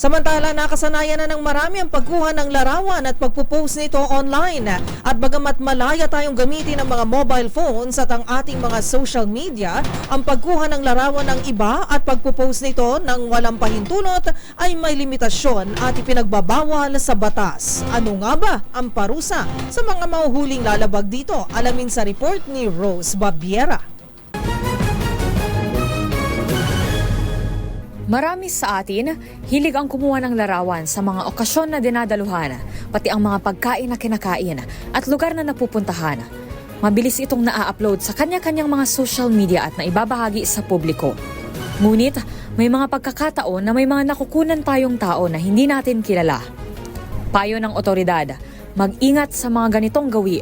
Samantala, nakasanayan na ng marami ang pagkuha ng larawan at pagpupost nito online. At bagamat malaya tayong gamitin ang mga mobile phones at ang ating mga social media, ang pagkuha ng larawan ng iba at pagpupost nito ng walang pahintulot ay may limitasyon at ipinagbabawal sa batas. Ano nga ba ang parusa sa mga mahuhuling lalabag dito? Alamin sa report ni Rose Babiera. Marami sa atin, hilig ang kumuha ng larawan sa mga okasyon na dinadaluhan, pati ang mga pagkain na kinakain at lugar na napupuntahan. Mabilis itong naa-upload sa kanya-kanyang mga social media at naibabahagi sa publiko. Ngunit, may mga pagkakataon na may mga nakukunan tayong tao na hindi natin kilala. Payo ng otoridad, mag-ingat sa mga ganitong gawi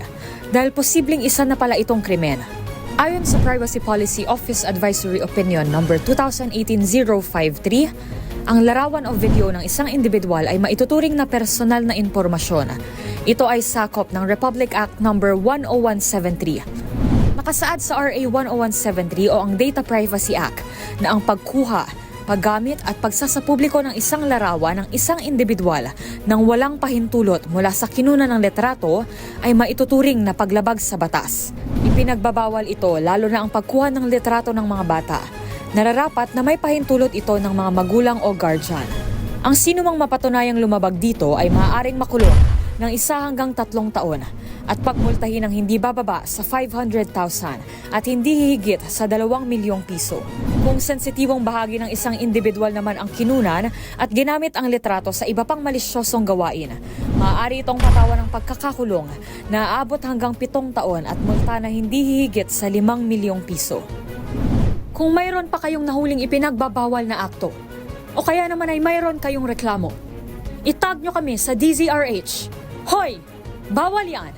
dahil posibleng isa na pala itong krimen. Ayon sa Privacy Policy Office Advisory Opinion No. 2018-053, ang larawan o video ng isang individual ay maituturing na personal na impormasyon. Ito ay sakop ng Republic Act No. 10173. Nakasaad sa RA 10173 o ang Data Privacy Act na ang pagkuha, paggamit at pagsasapubliko ng isang larawan ng isang individual nang walang pahintulot mula sa kinuna ng letrato ay maituturing na paglabag sa batas. Ipinagbabawal ito lalo na ang pagkuha ng litrato ng mga bata. Nararapat na may pahintulot ito ng mga magulang o guardian. Ang sinumang mapatunayang lumabag dito ay maaaring makulong ng isa hanggang tatlong taon at pagmultahin ng hindi bababa sa 500,000 at hindi hihigit sa 2 milyong piso. Kung sensitibong bahagi ng isang individual naman ang kinunan at ginamit ang litrato sa iba pang malisyosong gawain, maaari itong patawan ng pagkakakulong na aabot hanggang pitong taon at multa na hindi hihigit sa 5 milyong piso. Kung mayroon pa kayong nahuling ipinagbabawal na akto, o kaya naman ay mayroon kayong reklamo, itag nyo kami sa DZRH. Hoy! Bawal yan!